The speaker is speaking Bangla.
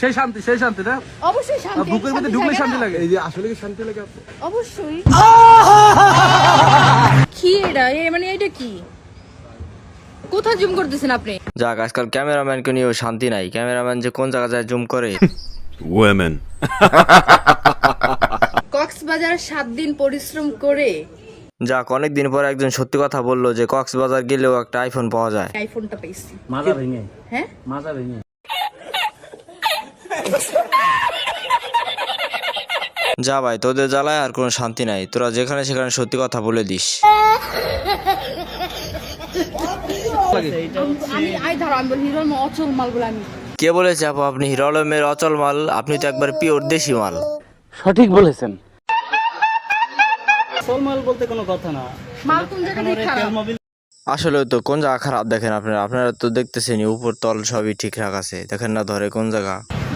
সেই শান্তি সেই শান্তি না? অবশ্যই শান্তি বুকের মধ্যে ঢুকলে শান্তি লাগে। এই যে আসলে কি শান্তি লাগে অবশ্যই। কি এটা? এ মানে এটা কি? কোথায় জুম করতেছেন আপনি? যাক আজকাল ক্যামেরাম্যানকে নিয়েও শান্তি নাই। ক্যামেরাম্যান যে কোন জায়গা যায় জুম করে? Women. কক্সবাজার সাত দিন পরিশ্রম করে যাক অনেক দিন পর একজন সত্যি কথা বলল যে কক্সবাজার গেলেও একটা আইফোন পাওয়া যায়। আইফোনটা পেয়েছি। মাজা ভেঙে। হ্যাঁ? মাজা ভেঙে। যা ভাই তোদের জ্বালায় আর কোনো শান্তি নাই। তোরা যেখানে সেখানে সত্যি কথা বলে দিস। আমি আই ধরো আমি বলি হিরোর অচল মাল বলে আমি কে বলেছে আপু আপনি হিরো আলমের অচল মাল আপনি তো একবার পিওর দেশি মাল। সঠিক বলেছেন। সলমাল বলতে কোনো কথা না। মাল কোন জায়গা খারাপ? আসলে তো কোন জায়গা খারাপ দেখেন আপনারা? আপনারা তো দেখতেছেন উপর তল সবই ঠিকঠাক আছে। দেখেন না ধরে কোন জায়গা।